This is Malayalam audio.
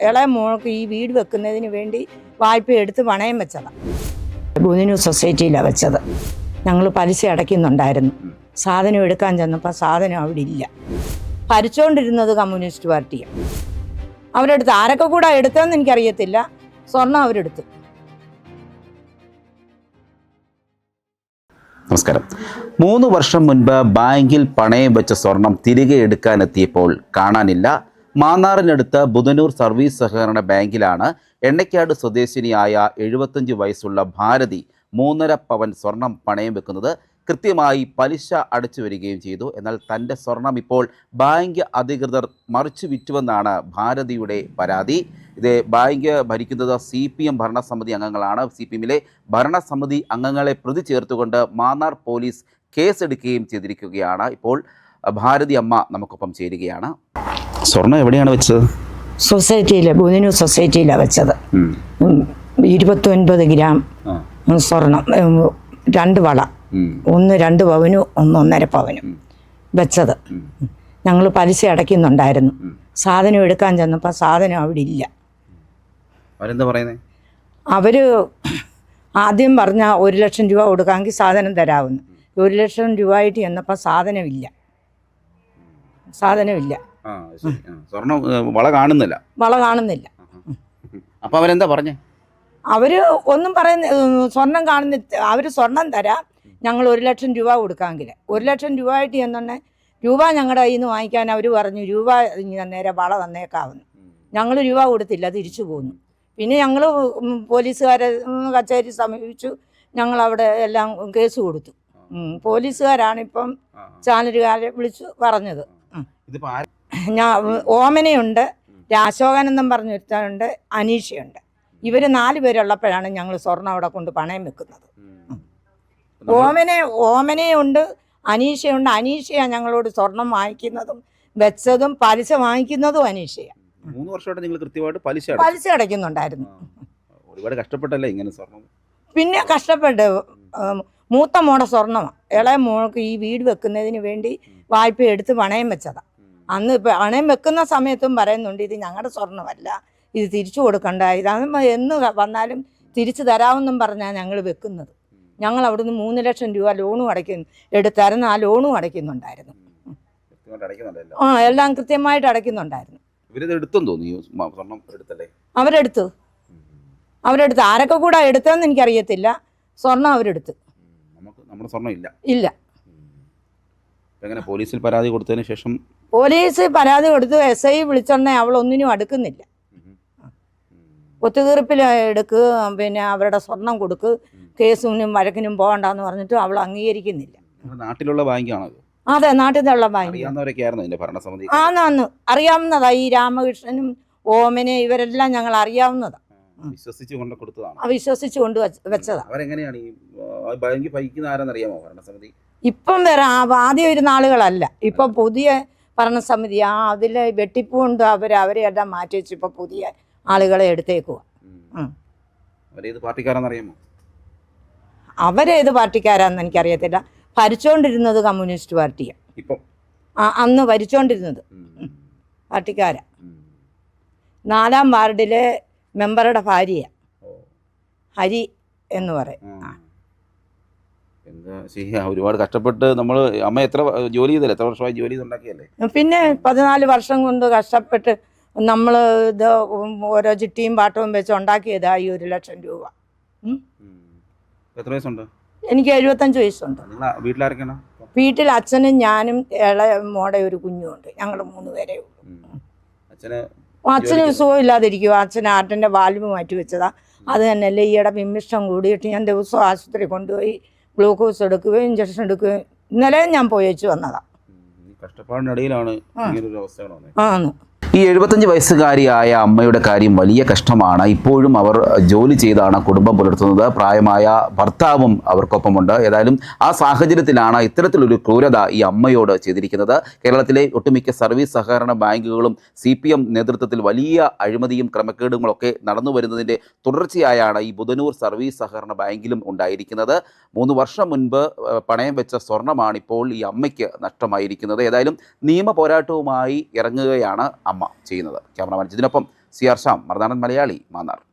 ഇളയ മോൾക്ക് ഈ വീട് വെക്കുന്നതിന് വേണ്ടി വായ്പ എടുത്ത് പണയം വെച്ചതാണ് ബുധിനു സൊസൈറ്റിയിലാണ് വെച്ചത്. ഞങ്ങൾ പലിശ അടയ്ക്കുന്നുണ്ടായിരുന്നു. സാധനം എടുക്കാൻ ചെന്നപ്പോൾ സാധനം അവിടെ ഇല്ല. ഭരിച്ചുകൊണ്ടിരുന്നത് കമ്മ്യൂണിസ്റ്റ് പാർട്ടിയാണ് അവരെടുത്ത് ആരൊക്കെ കൂടെ എടുത്തതെന്ന് എനിക്കറിയത്തില്ല. സ്വർണം അവരെടുത്തു. നമസ്കാരം. മൂന്ന് വർഷം മുൻപ് ബാങ്കിൽ പണയം വെച്ച സ്വർണം തിരികെ എടുക്കാനെത്തിയപ്പോൾ കാണാനില്ല. മാന്നാറിനടുത്ത് ബുധനൂർ സർവീസ് സഹകരണ ബാങ്കിലാണ് എണ്ണയ്ക്കാട് സ്വദേശിനിയായ എഴുപത്തഞ്ച് വയസ്സുള്ള ഭാരതി മൂന്നര പവൻ സ്വർണം പണയം വെക്കുന്നത് കൃത്യമായി പലിശ അടച്ചു വരികയും ചെയ്തു. എന്നാൽ തന്റെ സ്വർണം ഇപ്പോൾ ബാങ്ക് അധികൃതർ മറിച്ചു വിറ്റുവെന്നാണ് ഭാരതിയുടെ പരാതി. ഇത് ബാങ്ക് ഭരിക്കുന്നത് സി പി എം ഭരണസമിതി അംഗങ്ങളാണ്. സി പി എമ്മിലെ ഭരണസമിതി അംഗങ്ങളെ പ്രതി ചേർത്തുകൊണ്ട് മാന്നാർ പോലീസ് കേസെടുക്കുകയും ചെയ്തിരിക്കുകയാണ്. ഇപ്പോൾ ഭാരതി അമ്മ നമുക്കൊപ്പം ചേരുകയാണ്. സ്വർണം എവിടെയാണ് വെച്ചത്? സൊസൈറ്റിയിൽ ബുധനൂർ സൊസൈറ്റിയിലാണ് വെച്ചത്. ഇരുപത്തൊൻപത് ഗ്രാം. സ്വർണം രണ്ട് വള. ഒന്ന് രണ്ട് പവനും ഒന്ന് ഒന്നര പവനും വെച്ചത്. ഞങ്ങൾ പലിശ അടയ്ക്കുന്നുണ്ടായിരുന്നു. സാധനം എടുക്കാൻ ചെന്നപ്പോൾ സാധനം അവിടെ ഇല്ല. അവരെന്താ പറയുന്നത് അവർ ആദ്യം പറഞ്ഞ ഒരു ലക്ഷം രൂപ കൊടുക്കാമെങ്കിൽ സാധനം തരാമെന്ന് ഒരു ലക്ഷം രൂപ ആയിട്ട് ചെന്നപ്പോൾ സാധനമില്ല. സാധനമില്ല. സ്വർണം വള കാണുന്നില്ല. വള കാണുന്നില്ല. അപ്പൊ അവരെന്താ പറഞ്ഞേ? അവർ ഒന്നും പറയുന്ന സ്വർണം കാണുന്ന അവർ സ്വർണം തരാം ഞങ്ങൾ ഒരു ലക്ഷം രൂപ കൊടുക്കാമെങ്കിൽ ഒരു ലക്ഷം രൂപ ആയിട്ട് ചെന്നെ രൂപ ഞങ്ങളുടെ കയ്യിൽ നിന്ന് വാങ്ങിക്കാൻ അവർ പറഞ്ഞു രൂപ നേരെ വള തന്നേക്കാവുന്നു. ഞങ്ങൾ രൂപ കൊടുത്തില്ല തിരിച്ചു പോന്നു. പിന്നെ ഞങ്ങൾ പോലീസുകാരെ കച്ചേരി സമീപിച്ചു. ഞങ്ങൾ അവിടെ എല്ലാം കേസ് കൊടുത്തു. പോലീസുകാരാണ് ഇപ്പം ചാനലുകാരെ വിളിച്ചു പറഞ്ഞത്. ഇതിപ്പോ ഞാൻ ഓമനയുണ്ട് രാശോകൻ എന്നും പറഞ്ഞൊരുത്തനുണ്ട് അനീഷയുണ്ട്. ഇവർ നാല് പേരുള്ളപ്പോഴാണ് ഞങ്ങൾ സ്വർണം അവിടെ കൊണ്ട് പണയം വെക്കുന്നത്. ഓമന ഓമനയുണ്ട് അനീഷയുണ്ട്. അനീഷയാണ് ഞങ്ങളോട് സ്വർണം വാങ്ങിക്കുന്നതും വെച്ചതും പലിശ വാങ്ങിക്കുന്നതും അനീഷയാണ് മൂന്ന് വർഷമായിട്ട് നിങ്ങൾ കൃത്യമായിട്ട് പലിശ. പലിശ അടയ്ക്കുന്നുണ്ടായിരുന്നു. ഒരുപാട് കഷ്ടപ്പെട്ടല്ലേ ഇങ്ങനെ സ്വർണം പിന്നെ കഷ്ടപ്പെട്ട് മൂത്ത മോടെ സ്വർണമാണ് ഇളയ മോൾക്ക് ഈ വീട് വെക്കുന്നതിന് വേണ്ടി വായ്പ എടുത്ത് പണയം വെച്ചതാണ് അന്ന് ഇപ്പം പണയം വെക്കുന്ന സമയത്തും പറയുന്നുണ്ട് ഇത് ഞങ്ങളുടെ സ്വർണമല്ല ഇത് തിരിച്ചു കൊടുക്കണ്ട. ഇതാണ് എന്ന് വന്നാലും തിരിച്ചു തരാമെന്നും പറഞ്ഞാൽ ഞങ്ങൾ വെക്കുന്നത്. ഞങ്ങൾ അവിടുന്ന് മൂന്ന് ലക്ഷം രൂപ ലോണും അടയ്ക്കുന്നു എടുത്തായിരുന്നു ആ ലോണും അടയ്ക്കുന്നുണ്ടായിരുന്നു. ആ എല്ലാം കൃത്യമായിട്ട് അടയ്ക്കുന്നുണ്ടായിരുന്നു. അവരെടുത്തു. അവരെടുത്ത്. ആരൊക്കെ കൂടെ എടുത്തതെന്ന് എനിക്കറിയത്തില്ല. സ്വർണം അവരെടുത്ത്. നമ്മുടെ സ്വർണം ഇല്ല. ഇല്ല. എങ്ങനെ പോലീസിൽ പരാതി കൊടുത്തതിന് ശേഷം? പോലീസ് പരാതി കൊടുത്തു എസ് ഐ വിളിച്ചോണ്ടേ അവൾ ഒന്നിനും അടുക്കുന്നില്ല. ഒത്തുതീർപ്പിൽ എടുക്കുക പിന്നെ അവരുടെ സ്വർണം കൊടുക്ക് കേസിനും വഴക്കിനും പോകണ്ടെന്ന് പറഞ്ഞിട്ട് അവൾ അംഗീകരിക്കുന്നില്ല. നാട്ടിലുള്ള ബാങ്കാണോ ഇത്? അതെ നാട്ടിൽ നിന്നുള്ള ബാങ്ക് ആന്നാന്ന് അറിയാവുന്നതാ ഈ രാമകൃഷ്ണനും ഓമനെ ഇവരെല്ലാം ഞങ്ങൾ അറിയാവുന്നതാ. വിശ്വസിച്ച് കൊണ്ട് കൊടുത്തതാണ്. വിശ്വസിച്ച് കൊണ്ട് വെച്ച- വെച്ചതാ. അവരെങ്ങനെയാണ് ഈ ബാങ്ക് ഭരിക്കുന്ന ആരെന്നറിയാമോ ഭരണസമിതി? ഇപ്പം വരെ ആ- ആദ്യം ഇരുന്ന ആളുകളല്ല ഇപ്പം പുതിയ ഭരണസമിതി ആ അതിൽ വെട്ടിപ്പുണ്ട് അവർ അവരെ എല്ലാം മാറ്റി വെച്ച് ഇപ്പൊ പുതിയ ആളുകളെ എടുത്തേക്കുക. അവരേത് പാർട്ടിക്കാരെന്നറിയാമോ? അവരേത് പാർട്ടിക്കാരാന്ന് എനിക്കറിയത്തില്ല. ഭരിച്ചുകൊണ്ടിരുന്നത് കമ്മ്യൂണിസ്റ്റ് പാർട്ടിയാണ് ഇപ്പം? അന്ന് ഭരിച്ചോണ്ടിരുന്നത്. പാർട്ടിക്കാരാ. നാലാം വാർഡിലെ മെമ്പറുടെ ഭാര്യ. ഹരി എന്ന് പറയും. ഒരുപാട് കഷ്ടപ്പെട്ട് നമ്മൾ അമ്മ എത്ര ജോലി ചെയ്തല്ലേ? എത്ര വർഷമായി ജോലി ചെയ്തുണ്ടാക്കിയല്ലേ? പിന്നെ പതിനാല് വർഷം കൊണ്ട് കഷ്ടപ്പെട്ട് നമ്മൾ ഇത് ഓരോ ചിട്ടിയും പാട്ടവും വെച്ച് ഉണ്ടാക്കിയതാ ഈ ഒരു ലക്ഷം രൂപ. എത്ര വയസ്സുണ്ട്? എനിക്ക് എഴുപത്തഞ്ച് വയസ്സുണ്ട്. വീട്ടിലാരൊക്കെയാണ്? വീട്ടിൽ അച്ഛനും ഞാനും ഇളയ മോടെ ഒരു കുഞ്ഞുമുണ്ട്. ഞങ്ങൾ മൂന്ന് പേരേ ഉള്ളൂ. ഉം. അച്ഛന് സുഖമില്ലാതിരിക്കും അച്ഛൻ ആർട്ടിന്റെ വാൽവ് മാറ്റി വെച്ചതാ അത് തന്നെയല്ലേ ഈയിടെ വിമ്മിഷ്ടം കൂടിയിട്ട് ഞാൻ ദിവസവും ആശുപത്രി കൊണ്ടുപോയി ഗ്ലൂക്കോസ് എടുക്കുകയും ഇഞ്ചക്ഷൻ എടുക്കുകയും ഇന്നലെ ഞാൻ പോയി വെച്ച് വന്നതാണ് കഷ്ടപ്പാടിനിടയിലാണ് ഇങ്ങനൊരു അവസ്ഥകളാണ് ആന്ന്. ഈ എഴുപത്തഞ്ച് വയസ്സുകാരിയായ അമ്മയുടെ കാര്യം വലിയ കഷ്ടമാണ്. ഇപ്പോഴും അവർ ജോലി ചെയ്താണ് കുടുംബം പുലർത്തുന്നത്. പ്രായമായ ഭർത്താവും അവർക്കൊപ്പമുണ്ട്. ഏതായാലും ആ സാഹചര്യത്തിലാണ് ഇത്തരത്തിലൊരു ക്രൂരത ഈ അമ്മയോട് ചെയ്തിരിക്കുന്നത്. കേരളത്തിലെ ഒട്ടുമിക്ക സർവീസ് സഹകരണ ബാങ്കുകളും സി പി എം നേതൃത്വത്തിൽ വലിയ അഴിമതിയും ക്രമക്കേടുകളൊക്കെ നടന്നു വരുന്നതിന്റെ തുടർച്ചയായാണ് ഈ ബുധനൂർ സർവീസ് സഹകരണ ബാങ്കിലും ഉണ്ടായിരിക്കുന്നത്. മൂന്ന് വർഷം മുൻപ് പണയം വെച്ച സ്വർണമാണ് ഇപ്പോൾ ഈ അമ്മയ്ക്ക് നഷ്ടമായിരിക്കുന്നത്. ഏതായാലും നിയമ പോരാട്ടവുമായി ഇറങ്ങുകയാണ് അമ്മ. ചെയ്യുന്നത്. ക്യാമറമാൻ ഇതിനൊപ്പം സി ആർ ഷാം മറുനാടൻ മലയാളി മാന്നാർ.